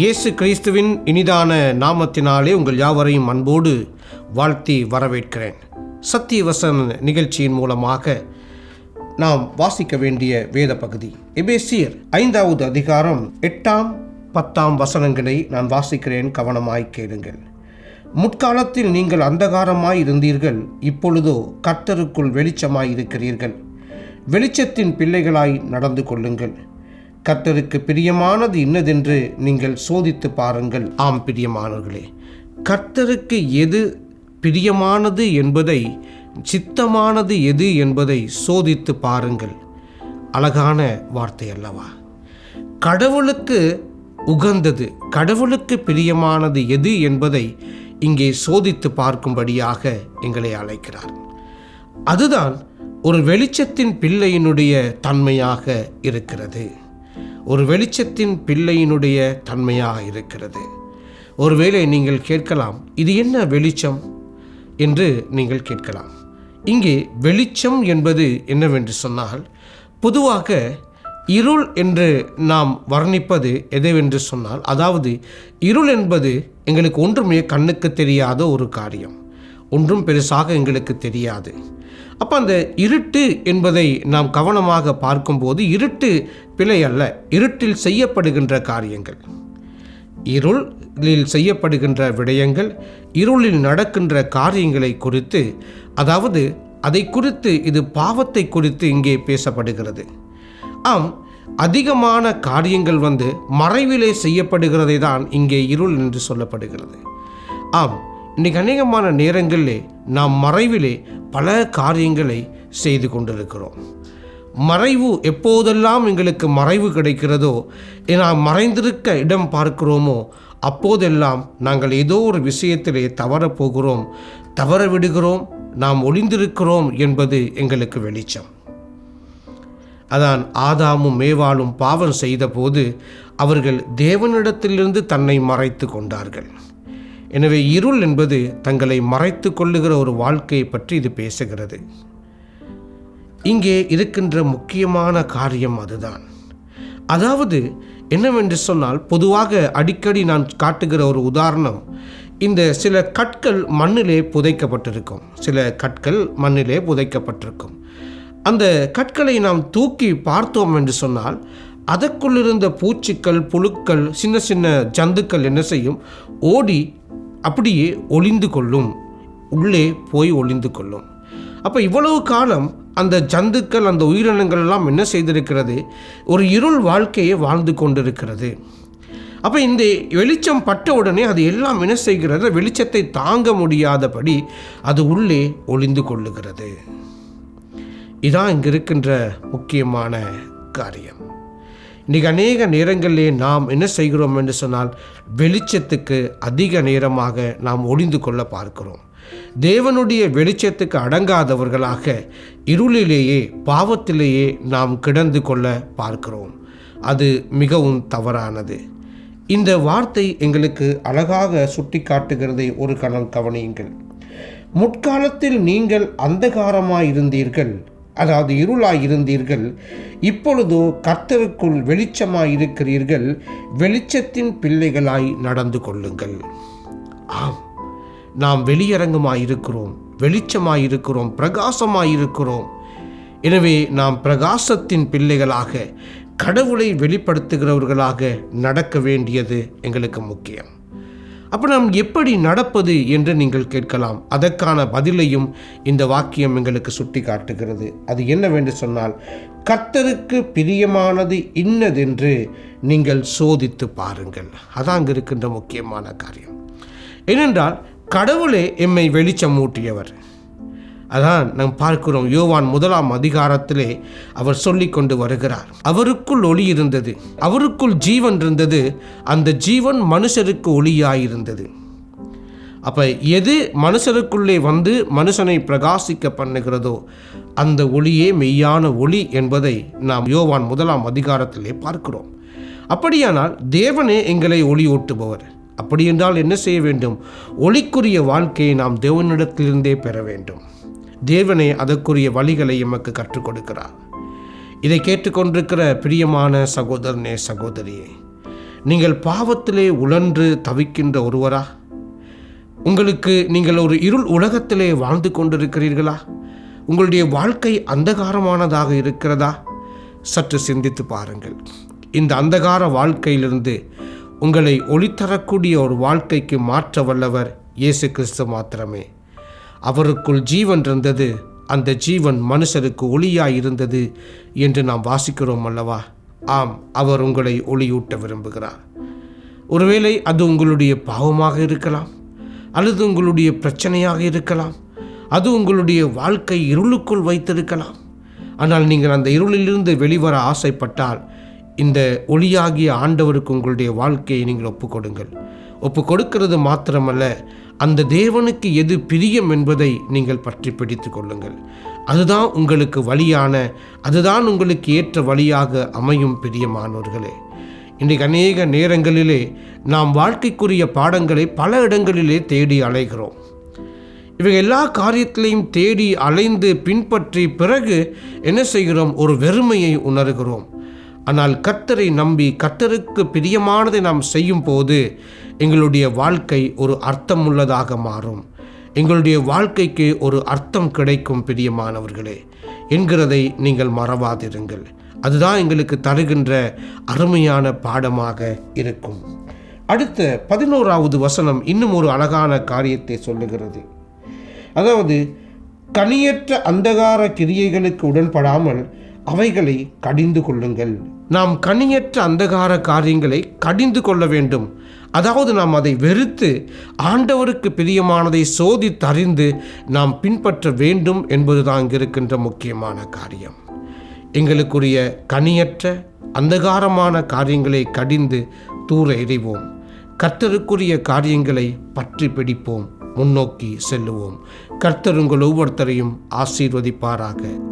இயேசு கிறிஸ்துவின் இனிதான நாமத்தினாலே உங்கள் யாவரையும் அன்போடு வாழ்த்தி வரவேற்கிறேன். சத்தியவசன் நிகழ்ச்சியின் மூலமாக நாம் வாசிக்க வேண்டிய வேத பகுதி. எபேசியர் ஐந்தாவது அதிகாரம் எட்டாம் பத்தாம் வசனங்களை நான் வாசிக்கிறேன் கவனமாய் கேளுங்கள். முற்காலத்தில் நீங்கள் அந்தகாரமாய் இருந்தீர்கள் இப்பொழுதோ கர்த்தருக்குள் வெளிச்சமாய் இருக்கிறீர்கள். வெளிச்சத்தின் பிள்ளைகளாய் நடந்து கொள்ளுங்கள். கர்த்தருக்கு பிரியமானது இன்னதென்று நீங்கள் சோதித்து பாருங்கள். ஆம் பிரியமானவர்களே கர்த்தருக்கு எது பிரியமானது என்பதை சித்தமானது எது என்பதை சோதித்து பாருங்கள். அழகான வார்த்தை அல்லவா? கடவுளுக்கு உகந்தது கடவுளுக்கு பிரியமானது எது என்பதை இங்கே சோதித்து பார்க்கும்படியாக எங்களை அழைக்கிறார். அதுதான் ஒரு வெளிச்சத்தின் பிள்ளையினுடைய தன்மையாக இருக்கிறது. ஒரு வெளிச்சத்தின் பிள்ளையினுடைய தன்மையாக இருக்கிறது. ஒருவேளை நீங்கள் கேட்கலாம் இது என்ன வெளிச்சம்? என்று நீங்கள் கேட்கலாம். இங்கே வெளிச்சம் என்பது என்னவென்று சொன்னால் பொதுவாக இருள் என்று நாம் வர்ணிப்பது எதுவென்று சொன்னால் அதாவது இருள் என்பது எங்களுக்கு ஒன்றுமே கண்ணுக்கு தெரியாத ஒரு காரியம். ஒன்றும் பெருசாக எங்களுக்கு தெரியாது. அப்போ அந்த இருட்டு என்பதை நாம் கவனமாக பார்க்கும்போது இருட்டு பிழை அல்ல இருட்டில் செய்யப்படுகின்ற காரியங்கள். இருளில் செய்யப்படுகின்ற விடயங்கள் இருளில் நடக்கின்ற காரியங்களை குறித்து அதாவது அதை குறித்து இது பாவத்தை குறித்து இங்கே பேசப்படுகிறது. ஆம் அதிகமான காரியங்கள் வந்து மறைவிலே செய்யப்படுகிறதை தான் இங்கே இருள் என்று சொல்லப்படுகிறது. ஆம் இன்றைக்கு அநேகமான நேரங்களிலே நாம் மறைவிலே பல காரியங்களை செய்து கொண்டிருக்கிறோம். மறைவு எப்போதெல்லாம் எங்களுக்கு மறைவு கிடைக்கிறதோ நாம் மறைந்திருக்க இடம் பார்க்கிறோமோ அப்போதெல்லாம் நாங்கள் ஏதோ ஒரு விஷயத்திலே தவறப்போகிறோம். தவற விடுகிறோம் நாம் ஒளிந்திருக்கிறோம் என்பது எங்களுக்கு வெளிச்சம். அதான் ஆதாமும் மேவாளும் பாவம் செய்தபோது அவர்கள் தேவனிடத்திலிருந்து தன்னை மறைத்து கொண்டார்கள். எனவே இருள் என்பது தங்களை மறைத்து கொள்ளுகிற ஒரு வாழ்க்கையை பற்றி இது பேசுகிறது. இங்கே இருக்கின்ற முக்கியமான காரியம் அதுதான். அதாவது என்னவென்று சொன்னால் பொதுவாக அடிக்கடி நான் காட்டுகிற ஒரு உதாரணம் இந்த சில கற்கள் மண்ணிலே புதைக்கப்பட்டிருக்கும். சில கற்கள் மண்ணிலே புதைக்கப்பட்டிருக்கும். அந்த கற்களை நாம் தூக்கி பார்த்தோம் என்று சொன்னால் அதற்குள்ளிருந்த பூச்சிக்கள் புழுக்கள் சின்ன சின்ன ஜந்துக்கள் என்ன செய்யும்? ஓடி அப்படியே ஒளிந்து கொள்ளும். உள்ளே போய் ஒளிந்து கொள்ளும். அப்போ இவ்வளவு காலம் அந்த ஜந்துக்கள் அந்த உயிரினங்கள் எல்லாம் என்ன செய்திருக்கிறது? ஒரு இருள் வாழ்க்கையை வாழ்ந்து கொண்டிருக்கிறது. அப்போ இந்த வெளிச்சம் பட்ட உடனே அது எல்லாம் என்ன செய்கிறது? வெளிச்சத்தை தாங்க முடியாதபடி அது உள்ளே ஒளிந்து கொள்ளுகிறது. இதான் இங்கே இருக்கின்ற முக்கியமான காரியம். இன்றைக்கி அநேக நேரங்களிலே நாம் என்ன செய்கிறோம் என்று சொன்னால் வெளிச்சத்துக்கு அதிக நேரமாக நாம் ஒளிந்து கொள்ள பார்க்கிறோம். தேவனுடைய வெளிச்சத்துக்கு அடங்காதவர்களாக இருளிலேயே பாவத்திலேயே நாம் கிடந்து கொள்ள பார்க்கிறோம். அது மிகவும் தவறானது. இந்த வார்த்தை எங்களுக்கு அழகாக சுட்டி காட்டுகிறதை ஒரு கணம் கவனியுங்கள். முற்காலத்தில் நீங்கள் அந்தகாரமாயிருந்தீர்கள். அதாவது இருளாயிருந்தீர்கள் இப்பொழுதோ கர்த்தருக்குள் வெளிச்சமாயிருக்கிறீர்கள் வெளிச்சத்தின் பிள்ளைகளாய் நடந்து கொள்ளுங்கள் ஆம் நாம் வெளியரங்குமாய் இருக்கிறோம் வெளிச்சமாக இருக்கிறோம் பிரகாசமாக இருக்கிறோம் எனவே நாம் பிரகாசத்தின் பிள்ளைகளாக கடவுளை வெளிப்படுத்துகிறவர்களாக நடக்க வேண்டியது எங்களுக்கு முக்கியம். அப்போ நாம் எப்படி நடப்பது என்று நீங்கள் கேட்கலாம். அதற்கான பதிலையும் இந்த வாக்கியம் எங்களுக்கு சுட்டி காட்டுகிறது அது என்னவென்று சொன்னால் கர்த்தருக்கு பிரியமானது இன்னதென்று நீங்கள் சோதித்து பாருங்கள். அதாங்க அங்கே இருக்கின்ற முக்கியமான காரியம். ஏனென்றால் கடவுளே எம்மை வெளிச்சம் ஊட்டியவர் அதான் நாம் பார்க்கிறோம். யோவான் முதலாம் அதிகாரத்திலே அவர் சொல்லி கொண்டு வருகிறார். அவருக்குள் ஒளி இருந்தது. அவருக்குள் ஜீவன் இருந்தது. அந்த ஜீவன் மனுஷருக்கு ஒளியாயிருந்தது. அப்போ எது மனுஷருக்குள்ளே வந்து மனுஷனை பிரகாசிக்க பண்ணுகிறதோ அந்த ஒளியே மெய்யான ஒளி என்பதை நாம் யோவான் முதலாம் அதிகாரத்திலே பார்க்கிறோம். அப்படியானால் தேவனே எங்களை ஒளி ஓட்டுபவர் அப்படி என்றால் என்ன செய்ய வேண்டும்? ஒளிக்குரிய வாழ்க்கையை நாம் தேவனிடத்திலிருந்தே பெற வேண்டும். தேவனே அதற்குரிய வழிகளை எமக்கு கற்றுக் கொடுக்கிறார் இதை கேட்டுக்கொண்டிருக்கிற பிரியமான சகோதரனே சகோதரியே நீங்கள் பாவத்திலே உழன்று தவிக்கின்ற ஒருவரா? உங்களுக்கு நீங்கள் ஒரு இருள் உலகத்திலே வாழ்ந்து கொண்டிருக்கிறீர்களா? உங்களுடைய வாழ்க்கை அந்தகாரமானதாக இருக்கிறதா? சற்று சிந்தித்து பாருங்கள். இந்த அந்தகார வாழ்க்கையிலிருந்து உங்களை ஒளித்தரக்கூடிய ஒரு வாழ்க்கைக்கு மாற்ற வல்லவர் இயேசு கிறிஸ்து மாத்திரமே. அவருக்குள் ஜீவன் இருந்தது. அந்த ஜீவன் மனுஷருக்கு ஒளியாய் இருந்தது என்று நாம் வாசிக்கிறோம் அல்லவா? ஆம் அவர் உங்களை ஒளியூட்ட விரும்புகிறார். ஒருவேளை அது உங்களுடைய பாவமாக இருக்கலாம் அல்லது உங்களுடைய பிரச்சனையாக இருக்கலாம் அது உங்களுடைய வாழ்க்கை இருளுக்குள் வைத்திருக்கலாம். ஆனால் நீங்கள் அந்த இருளிலிருந்து வெளிவர ஆசைப்பட்டால் இந்த ஒளியாகிய ஆண்டவருக்கு உங்களுடைய வாழ்க்கையை நீங்கள் ஒப்புக்கொடுங்கள். ஒப்பு கொடுக்கிறது மாத்திரமல்ல அந்த தேவனுக்கு எது பிரியம் என்பதை நீங்கள் பற்றி பிடித்து கொள்ளுங்கள். அதுதான் உங்களுக்கு வழியான அதுதான் உங்களுக்கு ஏற்ற வழியாக அமையும் பிரியமானவர்களே இன்றைக்கு அநேக நேரங்களிலே நாம் வாழ்க்கைக்குரிய பாடங்களை பல இடங்களிலே தேடி அலைகிறோம். இவை எல்லா காரியத்திலையும் தேடி அலைந்து பின்பற்றி பிறகு என்ன செய்கிறோம்? ஒரு வெறுமையை உணர்கிறோம். ஆனால் கர்த்தரை நம்பி கர்த்தருக்கு பிரியமானதை நாம் செய்யும் போது எங்களுடைய வாழ்க்கை ஒரு அர்த்தமுள்ளதாக மாறும். எங்களுடைய வாழ்க்கைக்கு ஒரு அர்த்தம் கிடைக்கும் பிரியமானவர்களே. என்கிறதை நீங்கள் மறவாதிருங்கள். அதுதான் எங்களுக்கு தருகின்ற அருமையான பாடமாக இருக்கும். அடுத்த பதினோராவது வசனம் இன்னும் ஒரு அழகான காரியத்தை சொல்லுகிறது. அதாவது கனியற்ற அந்தகார கிரியைகளுக்கு உடன்படாமல் அவைகளை கடிந்து கொள்ளுங்கள். நாம் கனியற்ற அந்தகார காரியங்களை கடிந்து கொள்ள வேண்டும். அதாவது நாம் அதை வெறுத்து ஆண்டவருக்கு பிரியமானதை சோதித்தறிந்து நாம் பின்பற்ற வேண்டும் என்பதுதான் இங்கிருக்கின்ற முக்கியமான காரியம். எங்களுக்குரிய கனியற்ற அந்தகாரமான காரியங்களை கடிந்து தூர எறிவோம். கர்த்தருக்குரிய காரியங்களை பற்றி பிடிப்போம். முன்னோக்கி செல்லுவோம். கர்த்தர் உங்கள் ஒவ்வொருத்தரையும் ஆசீர்வதிப்பாராக.